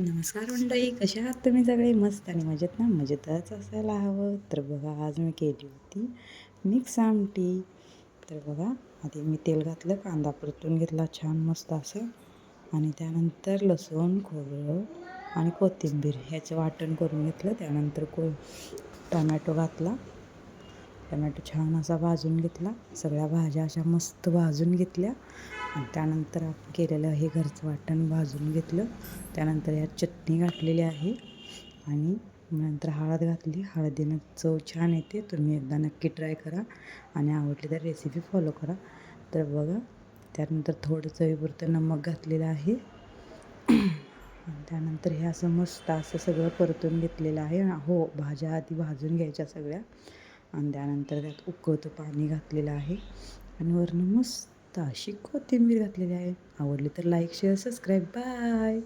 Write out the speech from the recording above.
नमस्कार मंडळी कशा आहात तुम्ही सगळे? मस्त आणि मजेत ना? मजेतच असायला हवं. तर बघा आज मी केली होती मिक्स आमटी. तर बघा आधी मी तेल घातलं कांदा परतून घेतला छान मस्त असं. आणि त्यानंतर लसूण खोबरं आणि कोथिंबीर ह्याचं वाटण करून घेतलं. त्यानंतर को टमॅटो घातला. टमॅटो छान असा भाजून घेतला. सगळ्या भाज्या अशा मस्त भाजून घेतल्या. त्यानंतर आपण केलेलं हे घरचं वाटण भाजून घेतलं. त्यानंतर यात चटणी घातलेली आहे आणि नंतर हळद घातली. हळदीनं चव छान येते. तुम्ही एकदा नक्की ट्राय करा आणि आवडली तर रेसिपी फॉलो करा. तर बघा त्यानंतर थोडं चवीपुरतं नमक घातलेलं आहे. आणि त्यानंतर हे असं मस्त असं सगळं परतून घेतलेलं आहे. हो भाज्या आधी भाजून घ्यायच्या सगळ्या. आणि त्यानंतर त्यात उकळतं पाणी घातलेलं आहे. आणि वरनं मस्त तर अशी कोथिंबीर घातलेली आहे. आवडली तर लाईक शेअर सबस्क्राईब बाय